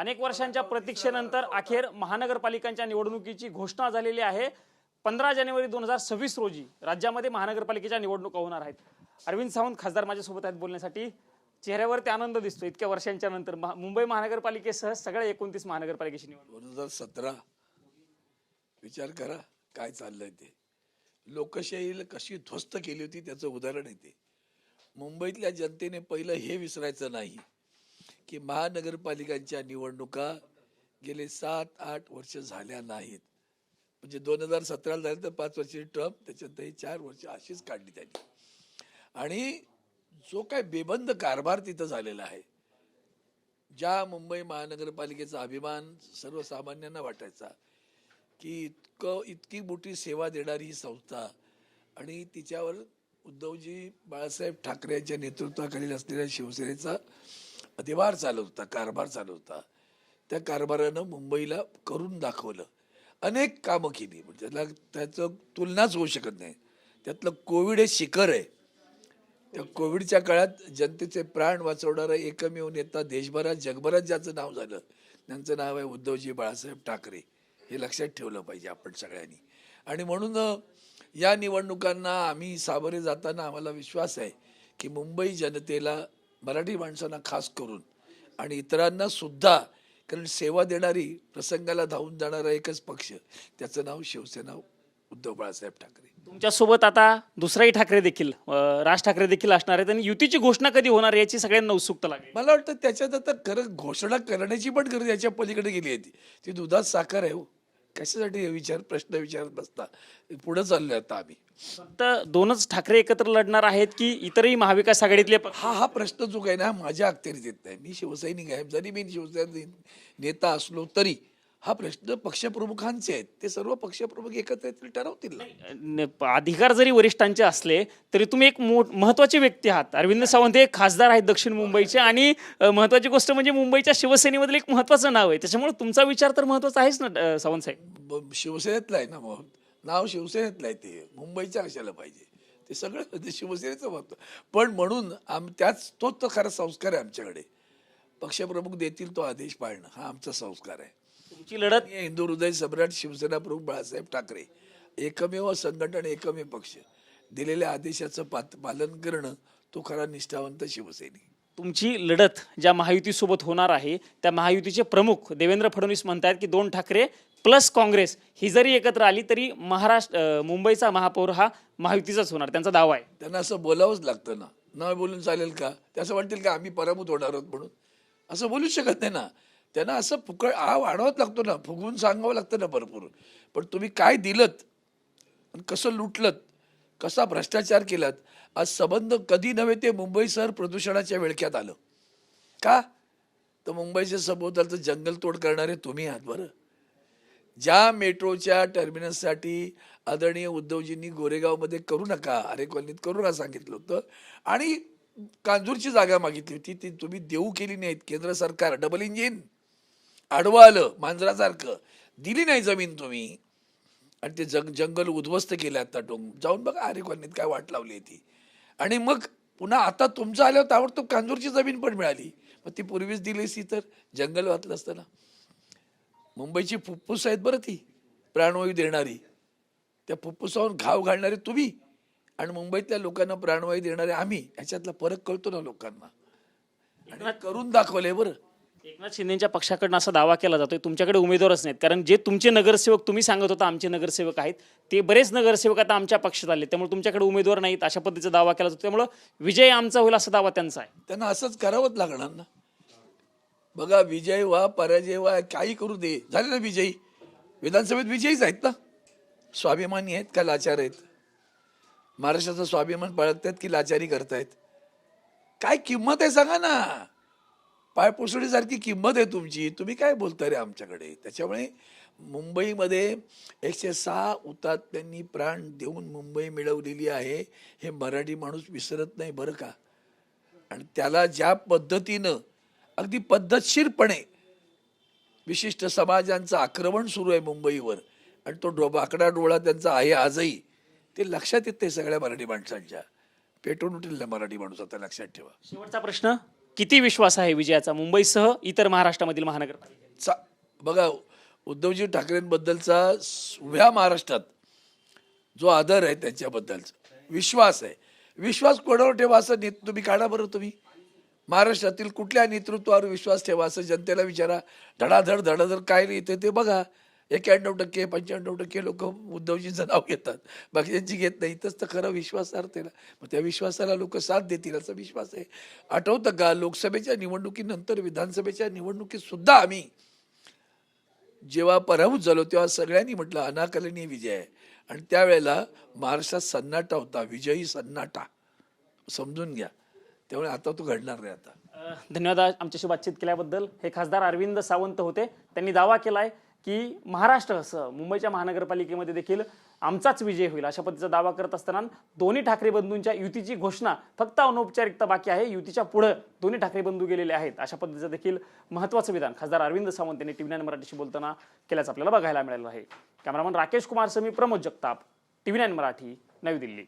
अनेक वर्षांच्या प्रतीक्षेनंतर अखेर महानगरपालिकांच्या निवडणुकीची घोषणा झालेली आहे. पंधरा जानेवारी दोन हजार सव्वीस रोजी राज्यामध्ये महानगरपालिकेच्या निवडणुका होणार आहेत. अरविंद सावंत खासदार माझ्यासोबत आहेत बोलण्यासाठी. चेहऱ्यावरती आनंद दिसतो इतक्या वर्षांच्या नंतर मुंबई महानगरपालिकेसह सगळ्या एकोणतीस महानगरपालिकेची निवडणूक. दोन हजार सतरा विचार करा काय चाललंय ते. लोकशाहीला कशी ध्वस्त केली होती त्याचं उदाहरण आहे ते. मुंबईतल्या जनतेने पहिलं हे विसरायचं नाही. की महानगरपालिकांच्या निवडणुका गेले सात आठ वर्ष झाल्या नाहीत. म्हणजे दोन हजार सतराला झाले तर पाच वर्षाची ट्रम्प त्याच्यातही चार वर्ष अशीच काढली त्यांनी. आणि जो काय बेबंद कारभार तिथं झालेला आहे ज्या मुंबई महानगरपालिकेचा अभिमान सर्वसामान्यांना वाटायचा की इतकं इतकी मोठी सेवा देणारी ही संस्था आणि तिच्यावर उद्धवजी बाळासाहेब ठाकरे यांच्या नेतृत्वाखाली असलेल्या शिवसेनेचा अधिभार चालत होता कारभार चालत होता. त्या कारभारानं मुंबईला करून दाखवलं. अनेक कामं केली. म्हणजे त्याला त्याचं तुलनाच होऊ शकत नाही. त्यातलं कोविड हे शिखर आहे. त्या कोविडच्या काळात जनतेचे प्राण वाचवणारा एकमेव नेता देशभरात जगभरात ज्याचं नाव झालं त्यांचं नाव आहे उद्धवजी बाळासाहेब ठाकरे. हे लक्षात ठेवलं पाहिजे आपण सगळ्यांनी. आणि म्हणून या निवडणुकांना आम्ही सामोरे जाताना आम्हाला विश्वास आहे की मुंबई जनतेला मराठी माणसांना खास करून आणि इतरांना सुद्धा कारण सेवा देणारी प्रसंगाला धावून जाणारा एकच पक्ष त्याचं नाव शिवसेना उद्धव बाळासाहेब ठाकरे. तुमच्यासोबत आता दुसराही ठाकरे देखील राज ठाकरे देखील असणार आहेत आणि युतीची घोषणा कधी होणार याची सगळ्यांना उत्सुकता लागेल मला वाटतं त्याच्यात आता खरं घोषणा करण्याची पण गरज याच्या पलीकडे गेली आहे ती. ती दुधात साखर आहे हो. कशासाठी हे विचार प्रश्न विचारत बसता? पुढे चाललोय आता आम्ही. फक्त दोनच ठाकरे एकत्र लढणार आहेत की इतरही महाविकास आघाडीतले हा हा प्रश्न जो काही ना माझ्या अखत्यारीत येत नाही. मी शिवसैनिक आहे. जरी मी शिवसैनिक नेता असलो तरी हा प्रश्न पक्षप्रमुखांचे आहेत. ते सर्व पक्षप्रमुख एकत्र येतील ठरवतील ना. न- अधिकार जरी वरिष्ठांचे असले तरी तुम्ही एक मोठ महत्त्वाचे व्यक्ती आहात. अरविंद सावंत हे खासदार आहेत दक्षिण मुंबईचे आणि अ, महत्वाची गोष्ट म्हणजे मुंबईच्या शिवसेनेमधील एक महत्वाचं नाव आहे. त्याच्यामुळे तुमचा विचार तर महत्त्वाचा आहेच ना अ, सावंत साहेब? शिवसेनेतलं आहे ना मग. नाव शिवसेनेतलं आहे ते. मुंबईच्या कशाला पाहिजे? ते सगळं ते शिवसेनेचं महत्त्व. पण म्हणून आम त्याच तोच तर खरा संस्कार आहे आमच्याकडे. पक्षप्रमुख देतील तो आदेश पाळणं. हा आमचा संस्कार आहे. तुमची लढत? हिंदू हृदय सम्राट शिवसेना प्रमुख बाळासाहेब ठाकरे. एकमेव संघटन एकमेव पक्ष. दिलेल्या आदेशाचं पात पालन करणं तो खरा निष्ठावंत शिवसैनिक. तुमची लढत ज्या महायुतीसोबत होणार आहे त्या महायुतीचे प्रमुख देवेंद्र फडणवीस म्हणतात की दोन ठाकरे प्लस काँग्रेस ही जरी एकत्र आली तरी महाराष्ट्र मुंबईचा महापौर हा महायुतीचाच होणार त्यांचा दावा आहे. त्यांना असं बोलावंच लागतं ना. न बोलून चालेल का? ते असं म्हणतील का आम्ही पराभूत होणार आहोत म्हणून. असं बोलूच शकत नाही ना. त्यांना असं फुकळ हा वाढवत लागतो ना. फुगवून सांगावं लागतं ना भरपूर. पण तुम्ही काय दिलत? कसं लुटलत? कसा भ्रष्टाचार केलात? आज संबंध कधी नव्हे ते मुंबई शहर प्रदूषणाच्या विळख्यात आलं. का? तर मुंबईच्या सभोवतालचं जंगलतोड करणारे तुम्ही आहात बरं. ज्या मेट्रोच्या टर्मिनससाठी आदरणीय उद्धवजींनी गोरेगावमध्ये करू नका अरे कॉलनीत करू नका सांगितलं होतं. आणि कांजूरची जागा मागितली होती ती तुम्ही देऊ केली नाहीत. केंद्र सरकार डबल इंजिन आडवं आलं मांजरासारखं. दिली नाही जमीन तुम्ही. आणि ते जंग जंगल उद्ध्वस्त केलं आता टोंग. जाऊन बघा अरे कॉलनीत काय वाट लावली आहे ती. आणि मग पुन्हा आता तुमचं आल्यावर ताबडतोब कांजूरची जमीन पण मिळाली. मग ती पूर्वीच दिली असती तर. जंगल वाचलं असतं ना. मुंबईची फुफ्फुस आहेत बरं ती प्राणवायू देणारी. त्या फुफ्फुसावरून घाव घालणारे तुम्ही आणि मुंबईतल्या लोकांना प्राणवायू देणारे आम्ही. ह्याच्यातला फरक कळतो ना लोकांना. आणि करून दाखवलंय बरं. एकनाथ शिंदेच्या पक्षाकडनं असा दावा केला जातोय तुमच्याकडे उमेदवारच नाहीत. कारण जे तुमचे नगरसेवक तुम्ही सांगत होता आमचे नगरसेवक आहेत ते बरेच नगरसेवक आता आमच्या पक्षात आले. त्यामुळे तुमच्याकडे उमेदवार नाहीत अशा पद्धतीचा दावा केला जातो त्यामुळे विजय आमचा होईल असा दावा त्यांचा आहे. त्यांना असंच करावंच लागणार ना. बघा विजय व्हा पराजय व्हा काही करू दे. झाले ना विजयी? विधानसभेत विजयीच आहेत ना? स्वाभिमानी आहेत का लाचार आहेत? महाराष्ट्राचं स्वाभिमान बाळगतायत की लाचारी करतायत? काय किंमत आहे सांगा ना. पायपुसडीसारखी किंमत आहे तुमची. तुम्ही काय बोलता रे आमच्याकडे? त्याच्यामुळे मुंबईमध्ये एकशे सहा हुतात्म्यांनी प्राण देऊन मुंबई मिळवलेली आहे. हे मराठी माणूस विसरत नाही बरं का? आणि त्याला ज्या पद्धतीनं अगदी पद्धतशीरपणे विशिष्ट समाजांचं आक्रमण सुरू आहे मुंबईवर. आणि तो डो बाकडा डोळा त्यांचा आहे आजही. ते लक्षात येते सगळ्या मराठी माणसांच्या. पेटून उठेल ना मराठी माणूस आता लक्षात ठेवा. शेवटचा प्रश्न किती विश्वास आहे विजयाचा मुंबईसह इतर महाराष्ट्रामधील महानगरपालिका चा बघा उद्धवजी ठाकरेंबद्दलचा उभ्या महाराष्ट्रात जो आदर आहे त्यांच्याबद्दलचा विश्वास आहे. विश्वास कोणावर ठेवा असं नेत तुम्ही काढा बरं तुम्ही. महाराष्ट्रातील कुठल्या नेतृत्वावर विश्वास ठेवा असं जनतेला विचारा. धडाधड धडाधड काय येते ते बघा. एक्याण्णव टक्के पंच्याण्णव टक्के लोक उद्धवजींचं नाव घेतात. बाकीच्यांची घेत नाही इथंच तर खरं विश्वासार्थेला मग त्या विश्वासाला लोक साथ देतील असा विश्वास आहे. आठवतं का लोकसभेच्या निवडणुकीनंतर विधानसभेच्या निवडणुकीतसुद्धा आम्ही जेव्हा पराभूत झालो तेव्हा सगळ्यांनी म्हटलं अनाकलनीय विजय आहे. आणि त्यावेळेला महाराष्ट्रात सन्नाटा होता विजयी सन्नाटा. समजून घ्या. त्यामुळे आता तो घडणार नाही आता. धन्यवाद आमच्याशी बातचीत केल्याबद्दल. हे खासदार अरविंद सावंत होते. त्यांनी दावा केलाय की महाराष्ट्रासह मुंबईच्या महानगरपालिकेमध्ये देखील आमचाच विजय होईल अशा पद्धतीचा दावा करत असताना दोन्ही ठाकरे बंधूंच्या युतीची घोषणा फक्त अनौपचारिकता बाकी आहे. युतीच्या पुढं दोन्ही ठाकरे बंधू गेलेले आहेत. अशा पद्धतीचं देखील महत्त्वाचं विधान खासदार अरविंद सावंत यांनी टीव्ही नाईन मराठीशी बोलताना केल्याचं आपल्याला बघायला मिळालं आहे. Cameraman Rakesh Kumar Sami Pramod Jagtap TV nine Marathi Navi Delhi.